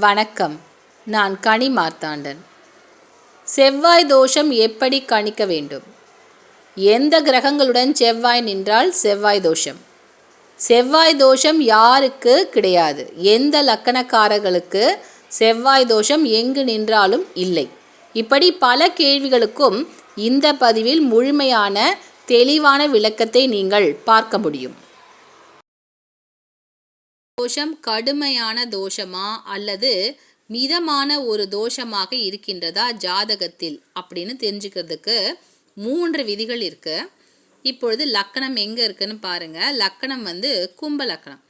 வணக்கம். நான் கனி மார்த்தாண்டன். செவ்வாய் தோஷம் எப்படி கணிக்க வேண்டும்? எந்த கிரகங்களுடன் செவ்வாய் நின்றால் செவ்வாய் தோஷம்? செவ்வாய் தோஷம் யாருக்கு கிடையாது? எந்த லக்கணக்காரர்களுக்கு செவ்வாய் தோஷம் எங்கு நின்றாலும் இல்லை? இப்படி பல கேள்விகளுக்கும் இந்த பதிவில் முழுமையான தெளிவான விளக்கத்தை நீங்கள் பார்க்க முடியும். தோஷம் கடுமையான தோஷமா அல்லது மிதமான ஒரு தோஷமாக இருக்கின்றதா ஜாதகத்தில்? அப்படின்னு தெரிஞ்சுக்கிறதுக்கு மூன்று விதிகள் இருக்கு. இப்பொழுது லக்கணம் எங்கே இருக்குன்னு பாருங்க. லக்கணம் வந்து கும்ப லக்கணம்.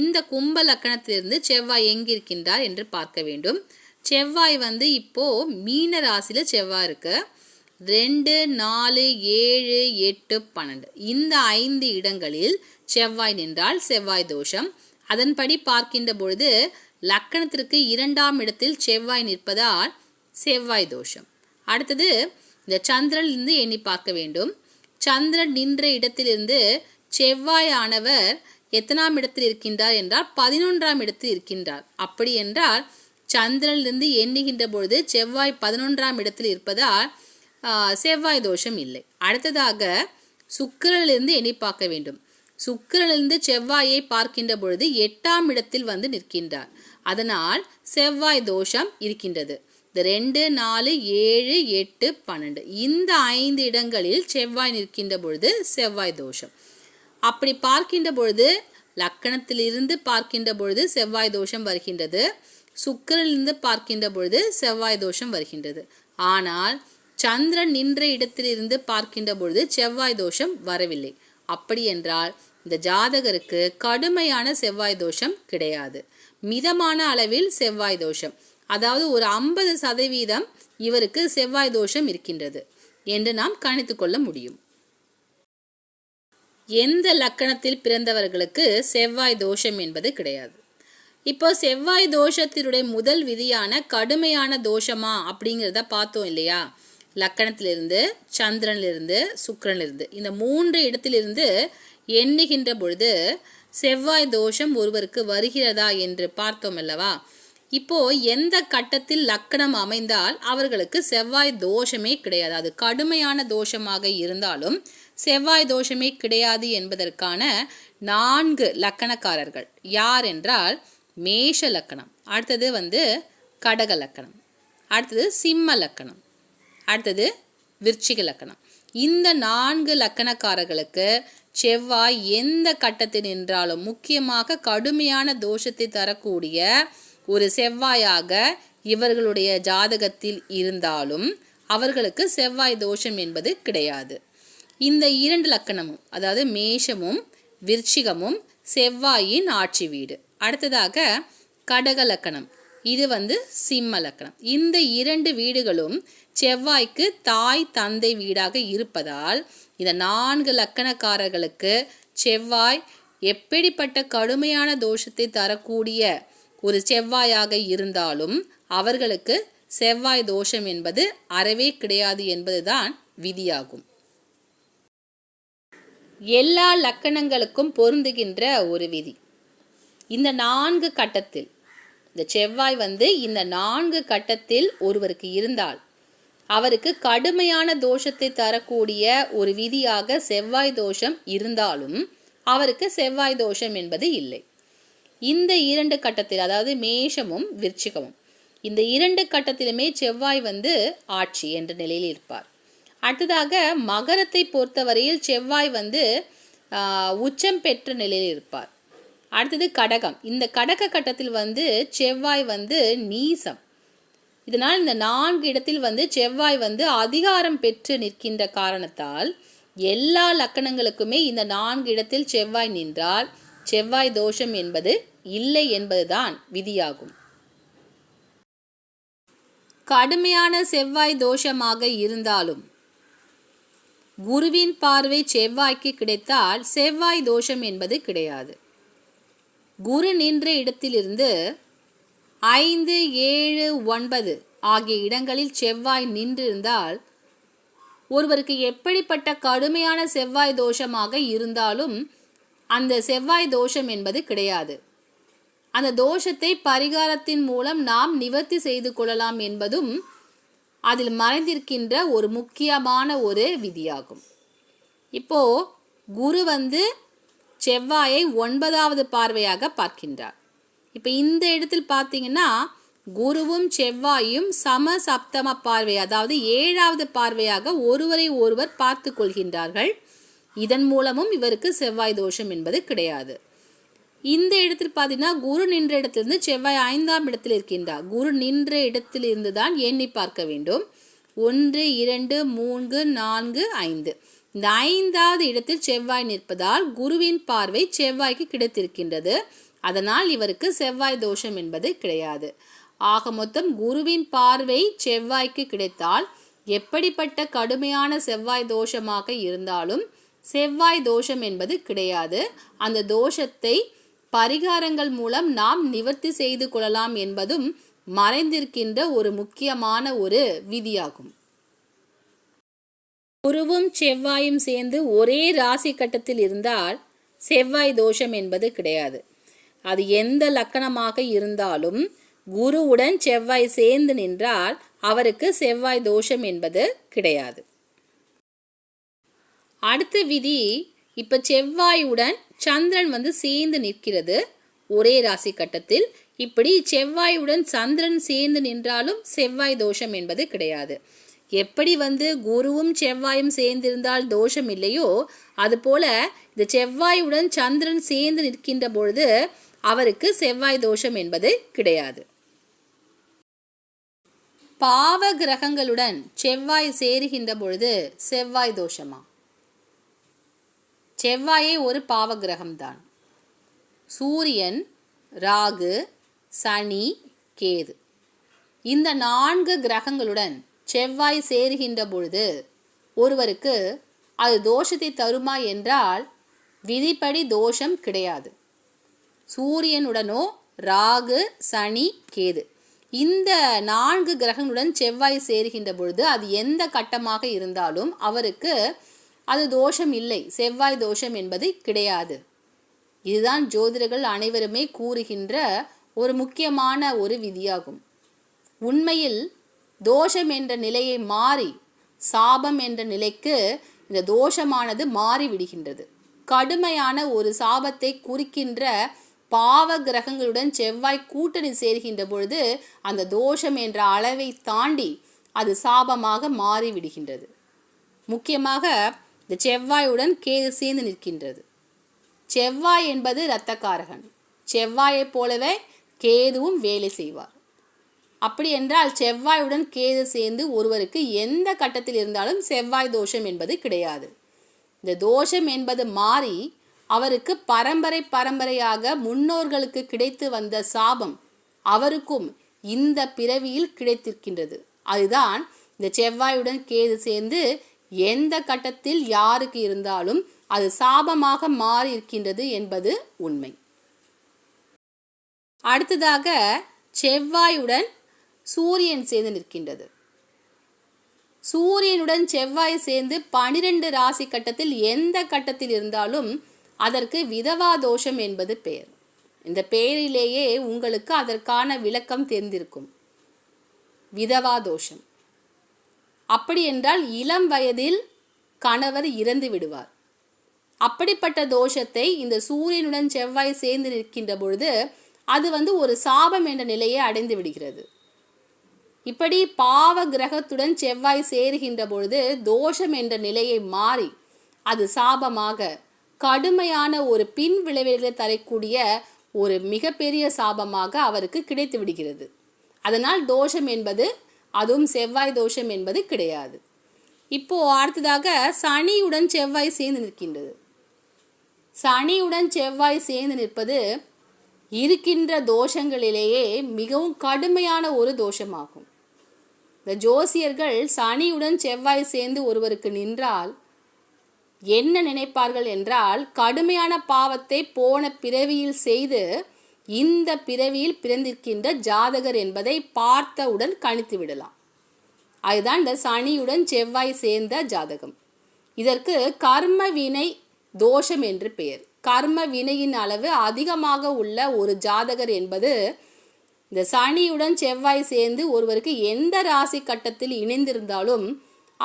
இந்த கும்ப லக்கணத்திலிருந்து செவ்வாய் எங்கே இருக்கின்றார் என்று பார்க்க வேண்டும். செவ்வாய் வந்து இப்போ மீன ராசியில் செவ்வாய் இருக்கு. ரெண்டு நாலு ஏழு எட்டு பன்னெண்டு. இந்த ஐந்து இடங்களில் செவ்வாய் நின்றால் செவ்வாய் தோஷம். அதன்படி பார்க்கின்ற பொழுது லக்கணத்திற்கு இரண்டாம் இடத்தில் செவ்வாய் நிற்பதால் செவ்வாய் தோஷம். அடுத்தது இந்த சந்திரனிலிருந்து எண்ணி பார்க்க வேண்டும். சந்திரன் நின்ற இடத்திலிருந்து செவ்வாய் ஆனவர் எத்தனாம் இடத்தில் இருக்கின்றார் என்றால் பதினொன்றாம் இடத்தில் இருக்கின்றார். அப்படி என்றால் சந்திரனிலிருந்து எண்ணுகின்ற பொழுது செவ்வாய் பதினொன்றாம் இடத்தில் இருப்பதால் செவ்வாய் தோஷம் இல்லை. அடுத்ததாக சுக்கரனிலிருந்து எண்ணி பார்க்க வேண்டும். சுக்கிரனிலிருந்து செவ்வாயை பார்க்கின்ற பொழுது எட்டாம் இடத்தில் வந்து நிற்கின்றார். அதனால் செவ்வாய் தோஷம் இருக்கின்றது. இந்த ரெண்டு நாலு ஏழு எட்டு பன்னெண்டு இந்த ஐந்து இடங்களில் செவ்வாய் நிற்கின்ற பொழுது செவ்வாய் தோஷம். அப்படி பார்க்கின்ற பொழுது லக்கணத்திலிருந்து பார்க்கின்ற பொழுது செவ்வாய் தோஷம் வருகின்றது. சுக்கரிலிருந்து பார்க்கின்ற பொழுது செவ்வாய் தோஷம் வருகின்றது. ஆனால் சந்திரன் நின்ற இடத்திலிருந்து பார்க்கின்ற பொழுது செவ்வாய் தோஷம் வரவில்லை. அப்படி என்றால் இந்த ஜாதகருக்கு கடுமையான செவ்வாய் தோஷம் கிடையாது. மிதமான அளவில் செவ்வாய் தோஷம். அதாவது ஒரு ஐம்பது சதவீதம் இவருக்கு செவ்வாய் தோஷம் இருக்கின்றது என்று நாம் கணித்து கொள்ள முடியும். எந்த லக்கணத்தில் பிறந்தவர்களுக்கு செவ்வாய் தோஷம் என்பது கிடையாது. இப்போ செவ்வாய் தோஷத்தினுடைய முதல் விதியான கடுமையான தோஷமா அப்படிங்கிறத பார்த்தோம் இல்லையா? லக்கணத்திலிருந்து சந்திரனிலிருந்து சுக்கரனிலிருந்து. இந்த மூன்று இடத்திலிருந்து எண்ணுகின்ற பொழுது செவ்வாய் தோஷம் ஒருவருக்கு வருகிறதா என்று பார்த்தோம் அல்லவா? இப்போ எந்த கட்டத்தில் லக்கணம் அமைந்தால் அவர்களுக்கு செவ்வாய் தோஷமே கிடையாது. அது கடுமையான தோஷமாக இருந்தாலும் செவ்வாய் தோஷமே கிடையாது என்பதற்கான நான்கு லக்கணக்காரர்கள். யார் என்றால் மேஷ லக்கணம். அடுத்தது வந்து கடக லக்கணம். அடுத்தது சிம்ம லக்கணம். அடுத்தது விருச்சிக லக்கணம். இந்த நான்கு லக்கணக்காரர்களுக்கு செவ்வாய் எந்த கட்டத்தில் நின்றாலும் முக்கியமாக கடுமையான தோஷத்தை தரக்கூடிய ஒரு செவ்வாயாக இவர்களுடைய ஜாதகத்தில் இருந்தாலும் அவர்களுக்கு செவ்வாய் தோஷம் என்பது கிடையாது. இந்த இரண்டு லக்கணமும் அதாவது மேஷமும் விருச்சிகமும் செவ்வாயின் ஆட்சி வீடு. அடுத்ததாக கடக லக்கணம். இது வந்து சிம்ம லக்கணம். இந்த இரண்டு வீடுகளும் செவ்வாய்க்கு தாய் தந்தை வீடாக இருப்பதால் இந்த நான்கு லக்கணக்காரர்களுக்கு செவ்வாய் எப்படிப்பட்ட கடுமையான தோஷத்தை தரக்கூடிய ஒரு செவ்வாயாக இருந்தாலும் அவர்களுக்கு செவ்வாய் தோஷம் என்பது அறவே கிடையாது என்பதுதான் விதியாகும். எல்லா லக்கணங்களுக்கும் பொருந்துகின்ற ஒரு விதி. இந்த நான்கு கட்டத்தில் இந்த செவ்வாய் வந்து இந்த நான்கு கட்டத்தில் ஒருவருக்கு இருந்தால் அவருக்கு கடுமையான தோஷத்தை தரக்கூடிய ஒரு விதியாக செவ்வாய் தோஷம் இருந்தாலும் அவருக்கு செவ்வாய் தோஷம் என்பது இல்லை. இந்த இரண்டு கட்டத்தில் அதாவது மேஷமும் விருச்சிகமும் இந்த இரண்டு கட்டத்திலுமே செவ்வாய் வந்து ஆட்சி என்ற நிலையில் இருப்பார். அடுத்ததாக மகரத்தை பொறுத்தவரையில் செவ்வாய் வந்து உச்சம் பெற்ற நிலையில் இருப்பார். அடுத்தது கடகம். இந்த கடக கட்டத்தில் வந்து செவ்வாய் வந்து நீசம். இதனால் இந்த நான்கு இடத்தில் வந்து செவ்வாய் வந்து அதிகாரம் பெற்று நிற்கின்ற காரணத்தால் எல்லா லக்கணங்களுக்குமே இந்த நான்கு இடத்தில் செவ்வாய் நின்றால் செவ்வாய் தோஷம் என்பது இல்லை என்பதுதான் விதியாகும். கடுமையான செவ்வாய் தோஷமாக இருந்தாலும் குருவின் பார்வை செவ்வாய்க்கு கிடைத்தால் செவ்வாய் தோஷம் என்பது கிடையாது. குரு நின்ற இடத்திலிருந்து ஐந்து ஏழு ஒன்பது ஆகிய இடங்களில் செவ்வாய் நின்றிருந்தால் ஒருவருக்கு எப்படிப்பட்ட கடுமையான செவ்வாய் தோஷமாக இருந்தாலும் அந்த செவ்வாய் தோஷம் என்பது கிடையாது. அந்த தோஷத்தை பரிகாரத்தின் மூலம் நாம் நிவர்த்தி செய்து கொள்ளலாம் என்பதும் அதில் மறைந்திருக்கின்ற ஒரு முக்கியமான ஒரு விதியாகும். இப்போ குரு வந்து செவ்வாயை ஒன்பதாவது பார்வையாக பார்க்கின்றார். இப்போ இந்த இடத்தில் பார்த்தீங்கன்னா குருவும் செவ்வாயும் சம சப்தம பார்வை அதாவது ஏழாவது பார்வையாக ஒருவரை ஒருவர் பார்த்து கொள்கின்றார்கள். இதன் மூலமும் இவருக்கு செவ்வாய் தோஷம் என்பது கிடையாது. இந்த இடத்தில் பார்த்தீங்கன்னா குரு நின்ற இடத்திலிருந்து செவ்வாய் ஐந்தாம் இடத்தில் இருக்கின்றார். குரு நின்ற இடத்திலிருந்து தான் எண்ணி பார்க்க வேண்டும். ஒன்று இரண்டு மூன்று நான்கு ஐந்து. இந்த ஐந்தாவது இடத்தில் செவ்வாய் நிற்பதால் குருவின் பார்வை செவ்வாய்க்கு கிடைத்திருக்கின்றது. அதனால் இவருக்கு செவ்வாய் தோஷம் என்பது கிடையாது. ஆக மொத்தம் குருவின் பார்வை செவ்வாய்க்கு கிடைத்தால் எப்படிப்பட்ட கடுமையான செவ்வாய் தோஷமாக இருந்தாலும் செவ்வாய் தோஷம் என்பது கிடையாது. அந்த தோஷத்தை பரிகாரங்கள் மூலம் நாம் நிவர்த்தி செய்து கொள்ளலாம் என்பதும் மறைந்திருக்கின்ற ஒரு முக்கியமான ஒரு விதியாகும். குருவும் செவ்வாயும் சேர்ந்து ஒரே ராசி கட்டத்தில் இருந்தால் செவ்வாய் தோஷம் என்பது கிடையாது. அது எந்த லக்கணமாக இருந்தாலும் குருவுடன் செவ்வாய் சேர்ந்து நின்றால் அவருக்கு செவ்வாய் தோஷம் என்பது கிடையாது. அடுத்த விதி இப்போ செவ்வாயுடன் சந்திரன் வந்து சேர்ந்து நிற்கிறது. ஒரே ராசி கட்டத்தில் இப்படி செவ்வாயுடன் சந்திரன் சேர்ந்து நின்றாலும் செவ்வாய் தோஷம் என்பது கிடையாது. எப்படி வந்து குருவும் செவ்வாயும் சேர்ந்திருந்தால் தோஷம் இல்லையோ அதுபோல இந்த செவ்வாயுடன் சந்திரன் சேர்ந்து நிற்கின்ற பொழுது அவருக்கு செவ்வாய் தோஷம் என்பது கிடையாது. பாவ கிரகங்களுடன் செவ்வாய் சேருகின்ற பொழுது செவ்வாய் தோஷமா? செவ்வாயே ஒரு பாவ கிரகம்தான். சூரியன் ராகு சனி கேது. இந்த நான்கு கிரகங்களுடன் செவ்வாய் சேருகின்ற பொழுது ஒருவருக்கு அது தோஷத்தை தருமா என்றால் விதிப்படி தோஷம் கிடையாது. சூரியனுடனோ ராகு சனி கேது. இந்த நான்கு கிரகங்களுடன் செவ்வாய் சேருகின்ற பொழுது அது எந்த கட்டமாக இருந்தாலும் அவருக்கு அது தோஷம் இல்லை. செவ்வாய் தோஷம் என்பது கிடையாது. இதுதான் ஜோதிடர்கள் அனைவருமே கூறுகின்ற ஒரு முக்கியமான ஒரு விதியாகும். உண்மையில் தோஷம் என்ற நிலையை மாறி சாபம் என்ற நிலைக்கு இந்த தோஷமானது மாறிவிடுகின்றது. கடுமையான ஒரு சாபத்தை குறிக்கின்ற பாவ கிரகங்களுடன் செவ்வாய் கூட்டணி சேர்கின்ற பொழுது அந்த தோஷம் என்ற அளவை தாண்டி அது சாபமாக மாறிவிடுகின்றது. முக்கியமாக இந்த செவ்வாயுடன் கேது சேர்ந்து நிற்கின்றது. செவ்வாய் என்பது இரத்தக்காரகன். செவ்வாயைப் போலவே கேதுவும் வேலை செய்வார். அப்படி என்றால் செவ்வாயுடன் கேது சேர்ந்து ஒருவருக்கு எந்த கட்டத்தில் இருந்தாலும் செவ்வாய் தோஷம் என்பது கிடையாது. இந்த தோஷம் என்பது மாறி அவருக்கு பரம்பரை பரம்பரையாக முன்னோர்களுக்கு கிடைத்து வந்த சாபம் அவருக்கும் இந்த பிறவியில் கிடைத்திருக்கின்றது. அதுதான் இந்த செவ்வாயுடன் கேது சேர்ந்து எந்த கட்டத்தில் யாருக்கு இருந்தாலும் அது சாபமாக மாறி இருக்கின்றது என்பது உண்மை. அடுத்ததாக செவ்வாயுடன் சூரியன் சேர்ந்து நிற்கின்றது. சூரியனுடன் செவ்வாய் சேர்ந்து பனிரெண்டு ராசி கட்டத்தில் எந்த கட்டத்தில் இருந்தாலும் அதற்கு விதவா தோஷம் என்பது பெயர் இந்த பெயரிலேயே உங்களுக்கு அதற்கான விளக்கம் தெரிந்திருக்கும். விதவா தோஷம். அப்படி என்றால் இளம் வயதில் கணவர் இறந்து விடுவார். அப்படிப்பட்ட தோஷத்தை இந்த சூரியனுடன் செவ்வாய் சேர்ந்து நிற்கின்ற பொழுது அது வந்து ஒரு சாபம் என்ற நிலையை அடைந்து விடுகிறது. இப்படி பாவ கிரகத்துடன் செவ்வாய் சேருகின்ற பொழுது தோஷம் என்ற நிலையை மாறி அது சாபமாக கடுமையான ஒரு பின் விளைவுகளை தரக்கூடிய ஒரு மிகப்பெரிய சாபமாக அவருக்கு கிடைத்து விடுகிறது. அதனால் தோஷம் என்பது அதுவும் செவ்வாய் தோஷம் என்பது கிடையாது. இப்போ அடுத்ததாக சனியுடன் செவ்வாய் சேர்ந்து நிற்கின்றது. சனியுடன் செவ்வாய் சேர்ந்து நிற்பது இருக்கின்ற தோஷங்களிலேயே மிகவும் கடுமையான ஒரு தோஷமாகும். இந்த ஜோசியர்கள் சனியுடன் செவ்வாய் சேர்ந்து ஒருவருக்கு நின்றால் என்ன நினைப்பார்கள் என்றால் கடுமையான பாவத்தை போன பிறவியில் செய்து இந்த பிறவியில் பிறந்திருக்கின்ற ஜாதகர் என்பதை பார்த்தவுடன் கணித்து விடலாம். அதுதான் இந்த சனியுடன் செவ்வாய் சேர்ந்த ஜாதகம். இதற்கு கர்ம வினை தோஷம் என்று பெயர். கர்ம வினையின் அளவு அதிகமாக உள்ள ஒரு ஜாதகர் என்பது இந்த சனியுடன் செவ்வாய் சேர்ந்து ஒருவருக்கு எந்த ராசி கட்டத்தில் இணைந்திருந்தாலும்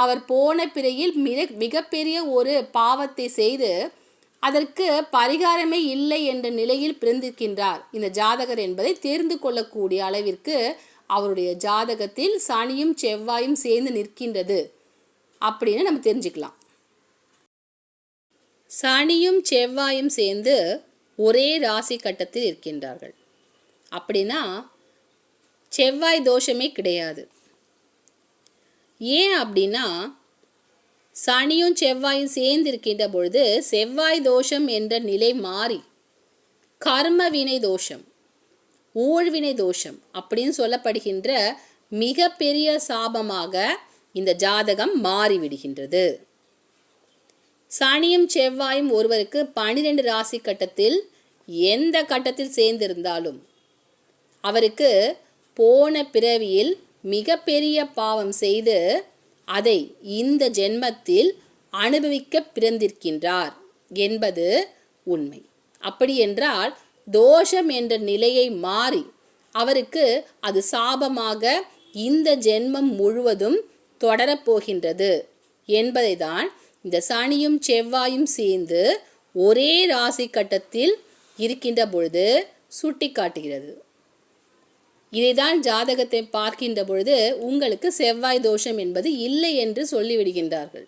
அவர் போன பிறையில் மிக மிகப்பெரிய ஒரு பாவத்தை செய்து அதற்கு பரிகாரமே இல்லை என்ற நிலையில் பிறந்திருக்கின்றார். இந்த ஜாதகர் என்பதை தெரிந்து கொள்ளக்கூடிய அளவிற்கு அவருடைய ஜாதகத்தில் சனியும் செவ்வாயும் சேர்ந்து நிற்கின்றது அப்படின்னு நம்ம தெரிஞ்சுக்கலாம். சனியும் செவ்வாயும் சேர்ந்து ஒரே ராசி கட்டத்தில் இருக்கின்றார்கள். அப்படின்னா செவ்வாய் தோஷமே கிடையாது. ஏன் அப்படின்னா சனியும் செவ்வாயும் சேர்ந்து இருக்கின்ற பொழுது செவ்வாய் தோஷம் என்ற நிலை மாறி கர்ம வினை தோஷம் ஊழ்வினை தோஷம் அப்படின்னு சொல்லப்படுகின்ற மிகப்பெரிய சாபமாக இந்த ஜாதகம் மாறிவிடுகின்றது. சனியும் செவ்வாயும் ஒருவருக்கு பனிரெண்டு ராசி கட்டத்தில் எந்த கட்டத்தில் சேர்ந்திருந்தாலும் அவருக்கு போன பிறவியில் மிகப்பெரிய பாவம் செய்து அதை இந்த ஜென்மத்தில் அனுபவிக்க பிறந்திருக்கின்றார் என்பது உண்மை. அப்படி என்றால் தோஷம் என்ற நிலையை மாறி அவருக்கு அது சாபமாக இந்த ஜென்மம் முழுவதும் தொடரப்போகின்றது என்பதை தான் இந்த சனியும் செவ்வாயும் சேர்ந்து ஒரே ராசி கட்டத்தில் இருக்கின்ற பொழுது சுட்டி காட்டுகிறது இதைதான் ஜாதகத்தை பார்க்கின்ற பொழுது உங்களுக்கு செவ்வாய் தோஷம் என்பது இல்லை என்று சொல்லிவிடுகின்றார்கள்.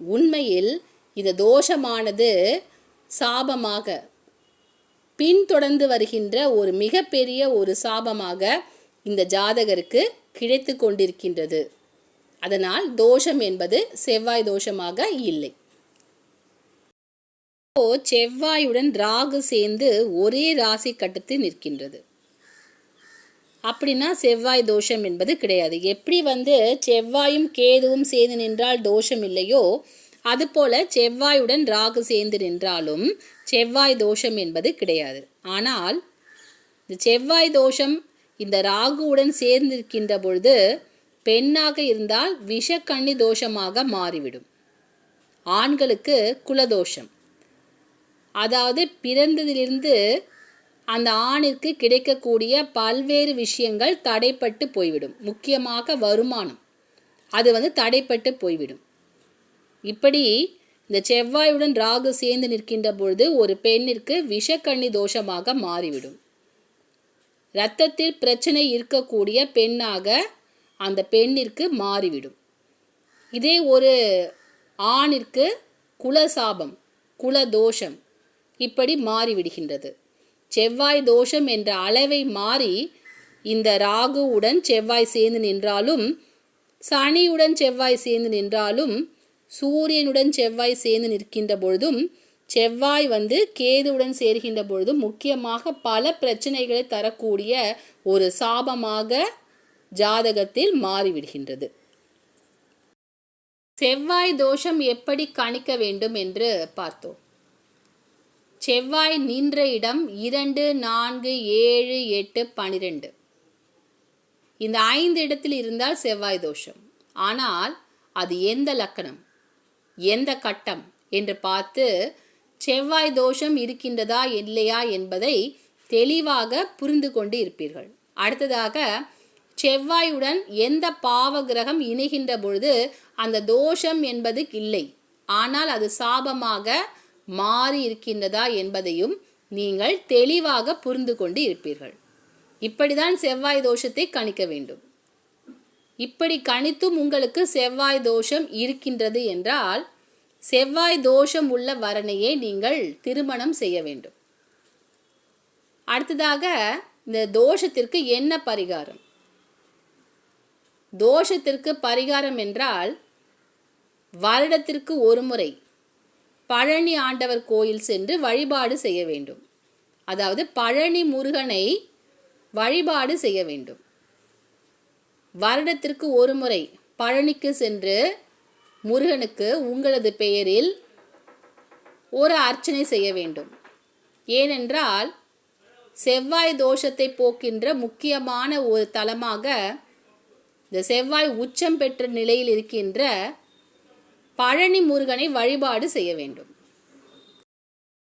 உண்மையில் இந்த தோஷமானது சாபமாக பின்தொடர்ந்து வருகின்ற ஒரு மிகப்பெரிய ஒரு சாபமாக இந்த ஜாதகருக்கு கிடைத்து கொண்டிருக்கின்றது. அதனால் தோஷம் என்பது செவ்வாய் தோஷமாக இல்லை. செவ்வாயுடன் ராகு சேர்ந்து ஒரே ராசி கட்டத்தில் நிற்கின்றது. அப்படின்னா செவ்வாய் தோஷம் என்பது கிடையாது. எப்படி வந்து செவ்வாயும் கேதுவும் சேர்ந்து நின்றால் தோஷம் இல்லையோ அதுபோல செவ்வாயுடன் ராகு சேர்ந்து நின்றாலும் செவ்வாய் தோஷம் என்பது கிடையாது. ஆனால் இந்த செவ்வாய் தோஷம் இந்த ராகுவுடன் சேர்ந்திருக்கின்ற பொழுது பெண்ணாக இருந்தால் விஷக்கண்ணி தோஷமாக மாறிவிடும். ஆண்களுக்கு குலதோஷம். அதாவது பிறந்ததிலிருந்து அந்த ஆணிற்கு கிடைக்கக்கூடிய பல்வேறு விஷயங்கள் தடைப்பட்டு போய்விடும். முக்கியமாக வருமானம். அது வந்து தடைப்பட்டு போய்விடும். இப்படி இந்த செவ்வாயுடன் ராகு சேர்ந்து நிற்கின்ற பொழுது ஒரு பெண்ணிற்கு விஷக்கண்ணி தோஷமாக மாறிவிடும். இரத்தத்தில் பிரச்சனை இருக்கக்கூடிய பெண்ணாக அந்த பெண்ணிற்கு மாறிவிடும். இதே ஒரு ஆணிற்கு குலசாபம் குலதோஷம் இப்படி மாறிவிடுகின்றது. செவ்வாய் தோஷம் என்ற அளவை மாறி இந்த ராகுவுடன் செவ்வாய் சேர்ந்து நின்றாலும் சனியுடன் செவ்வாய் சேர்ந்து நின்றாலும் சூரியனுடன் செவ்வாய் சேர்ந்து நிற்கின்ற பொழுதும் செவ்வாய் வந்து கேதுவுடன் சேர்கின்ற பொழுதும் முக்கியமாக பல பிரச்சனைகளை தரக்கூடிய ஒரு சாபமாக ஜாதகத்தில் மாறிவிடுகின்றது. செவ்வாய் தோஷம் எப்படி கணிக்க வேண்டும் என்று பார்த்தோம். செவ்வாய் நின்ற இடம் இரண்டு நான்கு ஏழு எட்டு பனிரெண்டு. இந்த ஐந்து இடத்தில் இருந்தால் செவ்வாய் தோஷம். ஆனால் அது எந்த லக்கணம்? எந்த கட்டம்? என்று பார்த்து செவ்வாய் தோஷம் இருக்கின்றதா இல்லையா என்பதை தெளிவாக புரிந்து கொண்டு இருப்பீர்கள். அடுத்ததாக செவ்வாயுடன் எந்த பாவ கிரகம் இணைகின்ற பொழுது அந்த தோஷம் என்பது இல்லை. ஆனால் அது சாபமாக மாறி இருக்கின்றதா என்பதையும் நீங்கள் தெளிவாக புரிந்து கொண்டு இருப்பீர்கள். இப்படிதான் செவ்வாய் தோஷத்தை கணிக்க வேண்டும். இப்படி கணித்தும் உங்களுக்கு செவ்வாய் தோஷம் இருக்கின்றது என்றால் செவ்வாய் தோஷம் உள்ள வரனையே நீங்கள் திருமணம் செய்ய வேண்டும். அடுத்ததாக இந்த தோஷத்திற்கு என்ன பரிகாரம்? தோஷத்திற்கு பரிகாரம் என்றால் வருடத்திற்கு ஒரு முறை பழனி ஆண்டவர் கோயில் சென்று வழிபாடு செய்ய வேண்டும். அதாவது பழனி முருகனை வழிபாடு செய்ய வேண்டும். வருடத்திற்கு ஒரு முறை பழனிக்கு சென்று முருகனுக்கு உங்களது பெயரில் ஒரு அர்ச்சனை செய்ய வேண்டும். ஏனென்றால் செவ்வாய் தோஷத்தை போக்கின்ற முக்கியமான ஒரு தலமாக இந்த செவ்வாய் உச்சம் பெற்ற நிலையில் இருக்கின்ற பழனி முருகனை வழிபாடு செய்ய வேண்டும்.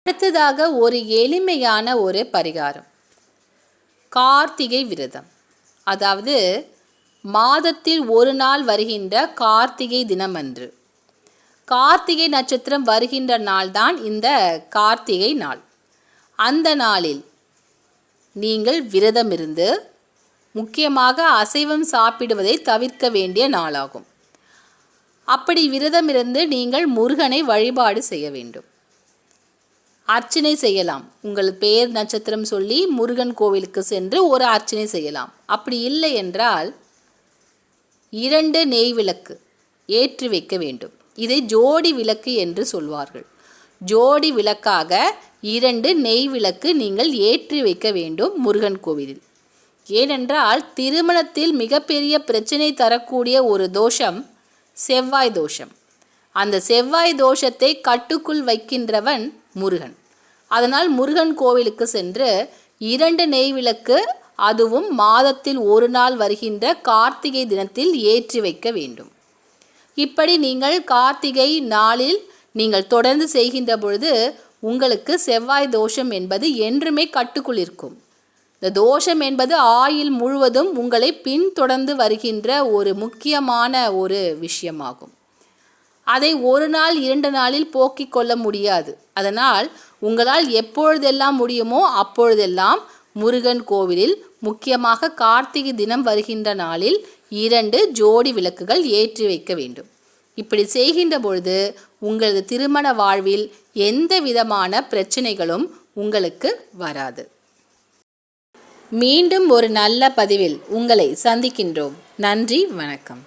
அடுத்ததாக ஒரு எளிமையான ஒரு பரிகாரம். கார்த்திகை விரதம். அதாவது மாதத்தில் ஒரு நாள் வருகின்ற கார்த்திகை தினமன்று. கார்த்திகை நட்சத்திரம் வருகின்ற நாள்தான் இந்த கார்த்திகை நாள். அந்த நாளில் நீங்கள் விரதம் இருந்து முக்கியமாக அசைவம் சாப்பிடுவதை தவிர்க்க வேண்டிய நாளாகும். அப்படி விரதமிருந்து நீங்கள் முருகனை வழிபாடு செய்ய வேண்டும். அர்ச்சனை செய்யலாம். உங்கள் பெயர் நட்சத்திரம் சொல்லி முருகன் கோவிலுக்கு சென்று ஒரு அர்ச்சனை செய்யலாம். அப்படி இல்லை என்றால் இரண்டு நெய் விளக்கு ஏற்றி வைக்க வேண்டும். இதை ஜோடி விளக்கு என்று சொல்வார்கள். ஜோடி விளக்காக இரண்டு நெய் விளக்கு நீங்கள் ஏற்றி வைக்க வேண்டும் முருகன் கோவிலில். ஏனென்றால் திருமணத்தில் மிகப்பெரிய பிரச்சனை தரக்கூடிய ஒரு தோஷம் செவ்வாய் தோஷம். அந்த செவ்வாய் தோஷத்தை கட்டுக்குள் வைக்கின்றவன் முருகன். அதனால் முருகன் கோவிலுக்கு சென்று இரண்டு நெய் விளக்கு அதுவும் மாதத்தில் ஒரு நாள் வருகின்ற கார்த்திகை தினத்தில் ஏற்றி வைக்க வேண்டும். இப்படி நீங்கள் கார்த்திகை நாளில் நீங்கள் தொடர்ந்து செய்கின்ற பொழுது உங்களுக்கு செவ்வாய் தோஷம் என்பது என்றுமே கட்டுக்குள் இருக்கும். இந்த தோஷம் என்பது ஆயில் முழுவதும் உங்களை பின்தொடர்ந்து வருகின்ற ஒரு முக்கியமான ஒரு விஷயமாகும். அதை ஒரு நாள் இரண்டு நாளில் போக்கிக் கொள்ள முடியாது. அதனால் உங்களால் எப்பொழுதெல்லாம் முடியுமோ அப்பொழுதெல்லாம் முருகன் கோவிலில் முக்கியமாக கார்த்திகை தினம் வருகின்ற நாளில் இரண்டு ஜோடி விளக்குகள் ஏற்றி வைக்க வேண்டும். இப்படி செய்கின்ற பொழுது உங்களது திருமண வாழ்வில் எந்த விதமான பிரச்சனைகளும் உங்களுக்கு வராது. மீண்டும் ஒரு நல்ல பதிவில் உங்களை சந்திக்கின்றோம். நன்றி வணக்கம்.